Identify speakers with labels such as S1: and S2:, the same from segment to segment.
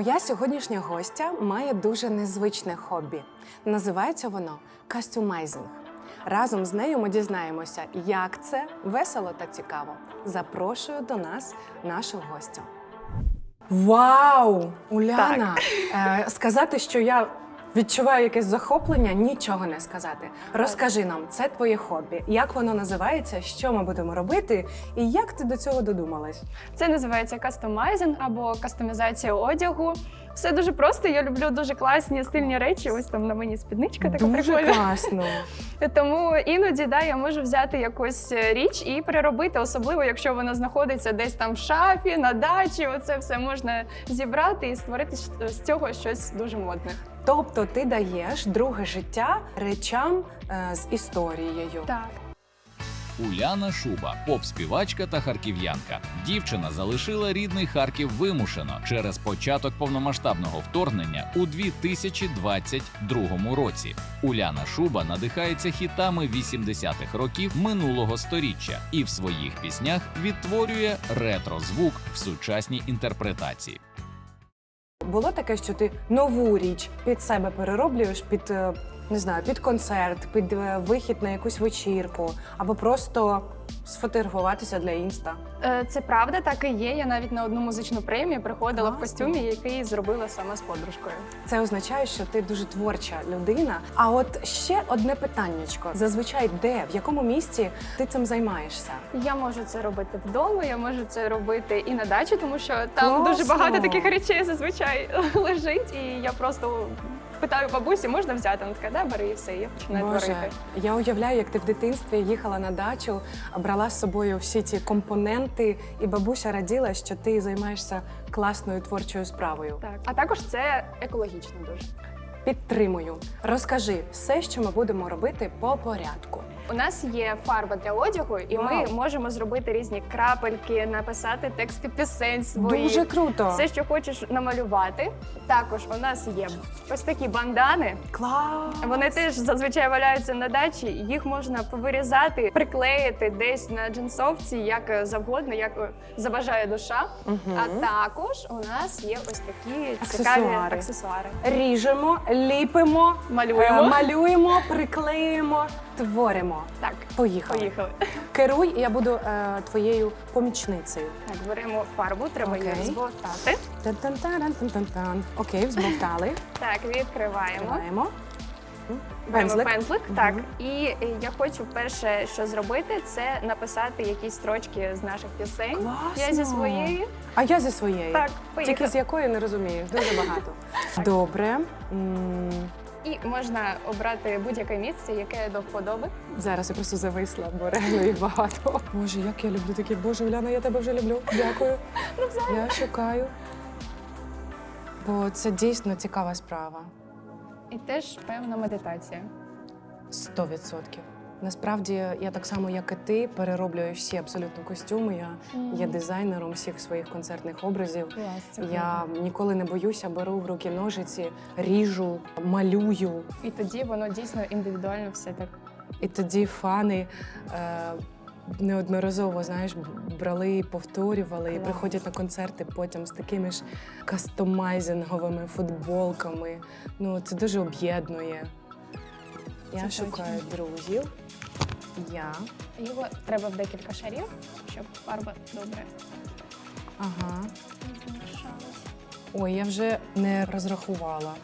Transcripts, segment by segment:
S1: Моя сьогоднішня гостя має дуже незвичне хобі. Називається воно кастюмайзинг. Разом з нею ми дізнаємося, як це весело та цікаво. Запрошую до нас нашу гостю. Вау! Уляна! Е, сказати, що я відчуваю якесь захоплення, нічого не сказати. Розкажи нам, це твоє хобі. Як воно називається, що ми будемо робити, і як ти до цього додумалась?
S2: Це називається кастомайзинг або кастомізація одягу. Все дуже просто. Я люблю дуже класні стильні речі. Ось там на мені спідничка така
S1: Дуже
S2: прикольна.
S1: класно.
S2: Тому іноді да, я можу взяти якусь е, річ і переробити, особливо якщо вона знаходиться десь там в шафі, на дачі. Оце все можна зібрати і створити з цього щось дуже модне.
S1: Тобто ти даєш друге життя речам е, з історією.
S2: Так.
S3: Уляна Шуба, поп-співачка та харків'янка. Дівчина залишила рідний Харків вимушено через початок повномасштабного вторгнення у 2022 році. Уляна Шуба надихається хітами 80-х років минулого сторіччя і в своїх піснях відтворює ретро-звук в сучасній інтерпретації.
S1: Було таке, що ти нову річ під себе перероблюєш під е, не знаю, під концерт, під е, вихід на якусь вечірку, або просто сфотографуватися для інста.
S2: Е, Це правда, так і є. Я навіть на одну музичну премію приходила в костюмі, який зробила сама з подружкою.
S1: Це означає, що ти дуже творча людина. А от ще одне питаннячко: зазвичай де, в якому місці ти цим займаєшся?
S2: Я можу це робити вдома, я можу це робити і на дачі, тому що там
S1: Класно!
S2: дуже багато таких речей зазвичай лежить. І я просто питаю бабусі, можна взяти? Вона така, да, бери і все. І я починаю
S1: Боже,
S2: творити.
S1: я уявляю, як ти в дитинстві їхала на дачу, брала з собою всі ці компоненти, і бабуся раділа, що ти займаєшся класною творчою справою.
S2: Так, а також це екологічно дуже.
S1: Підтримую. Розкажи все, що ми будемо робити по порядку.
S2: У нас є фарба для одягу, і ми
S1: Вау.
S2: можемо зробити різні крапельки, написати тексти пісень свої.
S1: Дуже круто.
S2: Все, що хочеш намалювати. Також у нас є ось такі бандани.
S1: клас.
S2: Вони теж зазвичай валяються на дачі. Їх можна повирізати, приклеїти десь на джинсовці, як завгодно, як забажає душа.
S1: Мгм.
S2: А також у нас є ось такі цікаві аксесуари.
S1: Ріжемо, ліпимо,
S2: Малюємо.
S1: е, малюємо, приклеїмо, творимо.
S2: Так,
S1: Поїхали.
S2: поїхали.
S1: Керуй, я буду е, твоєю помічницею.
S2: Так, беремо фарбу, треба її
S1: Окей.
S2: розболтати.
S1: Тан-тан-таран-тан-тан-тан. Окей, взбовтали.
S2: Так, відкриваємо.
S1: Тримаємо.
S2: Беремо
S1: Пензлик.
S2: пензлик,
S1: Мгм.
S2: так. І е, я хочу перше, що зробити, це написати якісь строчки з наших пісень. Я зі
S1: Класно.
S2: своєї.
S1: А я зі своєї.
S2: Так,
S1: Тільки з якої не розумію. Дуже багато. Добре. М,
S2: І можна обрати будь-яке місце, яке до вподоби.
S1: Зараз я просто зависла, бо реально їх багато. Боже, як я люблю такі. Боже, Уляна, я тебе вже люблю. Дякую. Я шукаю. Бо це дійсно цікава справа.
S2: І теж певна медитація.
S1: Сто відсотків. Насправді я так само, як і ти, перероблюю всі абсолютно костюми. Я є дизайнером всіх своїх концертних образів.
S2: Це
S1: Я ніколи не боюся, беру в руки ножиці, ріжу, малюю.
S2: І тоді воно дійсно індивідуально все так.
S1: І тоді фани е, неодноразово знаєш, брали і повторювали, і приходять на концерти потім з такими ж кастомайзинговими футболками. Ну, це дуже об'єднує. Я
S2: Це
S1: шукаю друзів. Я.
S2: Його треба в декілька шарів, щоб фарба добре
S1: Ага.
S2: змішалась.
S1: Ой, я вже не розрахувала.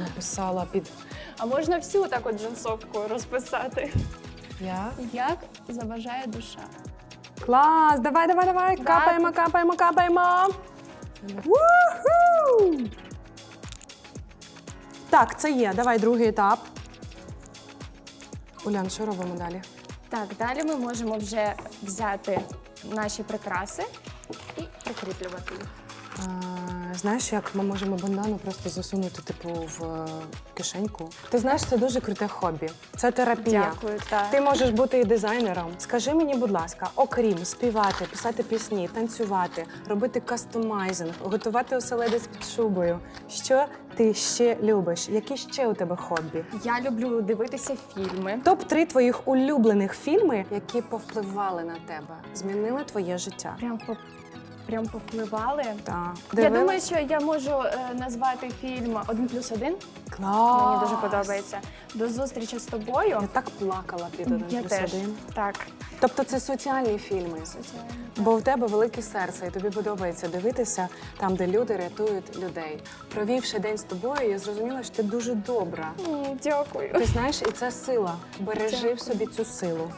S1: Написала під
S2: А можна всю так от джинсовку розписати.
S1: я.
S2: Як заважає душа.
S1: Клас! Давай, давай, давай! Капаємо, капаємо, капаємо! Вуху! Так, це є. Давай другий етап. Улян, що робимо далі?
S2: Так, далі ми можемо вже взяти наші прикраси і прикріплювати їх.
S1: Знаєш, як ми можемо бандану просто засунути, типу, в е, кишеньку? Ти знаєш, це дуже круте хобі. Це терапія.
S2: Дякую, так.
S1: Ти можеш бути і дизайнером. Скажи мені, будь ласка, окрім співати, писати пісні, танцювати, робити кастомайзинг, готувати оселедець під шубою. Що ти ще любиш? Які ще у тебе хобі?
S2: Я люблю дивитися фільми.
S1: Топ 3 твоїх улюблених фільми, які повпливали на тебе, змінили твоє життя.
S2: Прям по прям повпливали.
S1: Так.
S2: Я думаю, що я можу е, назвати фільм Один плюс один.
S1: Клас.
S2: Мені дуже подобається. До зустрічі з тобою.
S1: Я так плакала під один
S2: Я
S1: плюс
S2: теж.
S1: один.
S2: Так.
S1: Тобто це соціальні фільми.
S2: Соціально.
S1: Бо в тебе велике серце, і тобі подобається дивитися там, де люди рятують людей. Провівши день з тобою, я зрозуміла, що ти дуже добра.
S2: М, Дякую.
S1: Ти знаєш, і це сила. Бережи в собі цю силу.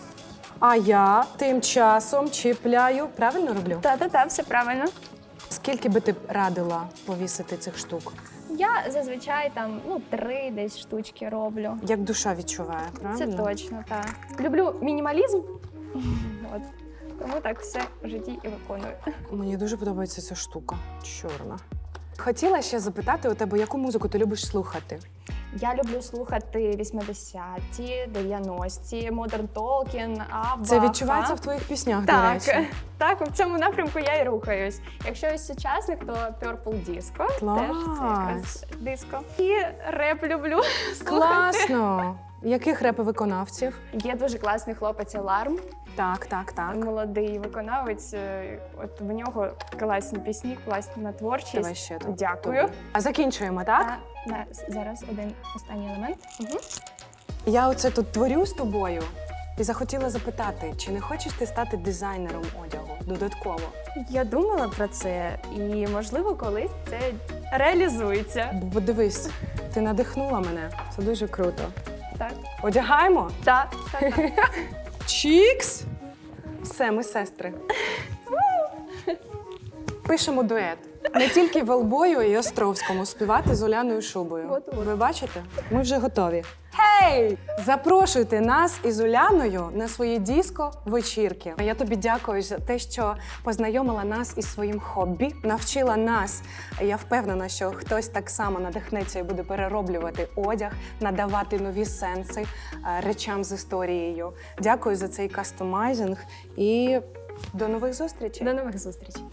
S1: А я тим часом чіпляю. Правильно роблю?
S2: Та-та-та, все правильно.
S1: Скільки би ти радила повісити цих штук?
S2: Я зазвичай там ну три десь штучки роблю.
S1: Як душа відчуває,
S2: Це точно так. Люблю мінімалізм. От. Тому так все в житті і виконую.
S1: Мені дуже подобається ця штука. Чорна. Хотіла ще запитати у тебе, яку музику ти любиш слухати?
S2: Я люблю слухати 80-ті, 90-ті, Modern Talking, Абба.
S1: Це відчувається в твоїх піснях, до
S2: Так,
S1: речі.
S2: так, в цьому напрямку я і рухаюсь. Якщо із сучасних, то Purple Disco.
S1: Клас.
S2: Теж це якраз диско. І реп люблю слухати.
S1: Класно! Яких репи-виконавців?
S2: Є дуже класний хлопець Аларм,
S1: Так, так, так.
S2: молодий виконавець. е, От в нього класні пісні, класна творчість.
S1: Давай ще тут.
S2: Дякую.
S1: А закінчуємо, так?
S2: А, на, зараз один останній елемент. Угу.
S1: Я оце тут творю з тобою і захотіла запитати, чи не хочеш ти стати дизайнером одягу додатково?
S2: Я думала про це, і можливо, колись це реалізується.
S1: Бо подивись, ти надихнула мене. Це дуже круто.
S2: Так,
S1: Одягаємо?
S2: так, так. так.
S1: Чікс! Все, ми сестри. Пишемо дует. Не тільки Велбою і Островському співати з Уляною Шубою. Ви бачите? Ми вже готові. Гей! Запрошуйте нас із Уляною на свої диско вечірки. Я тобі дякую за те, що познайомила нас із своїм хобі, навчила нас. Я впевнена, що хтось так само надихнеться і буде перероблювати одяг, надавати нові сенси е, речам з історією. Дякую за цей кастомайзинг і до нових зустрічей.
S2: До нових зустрічей.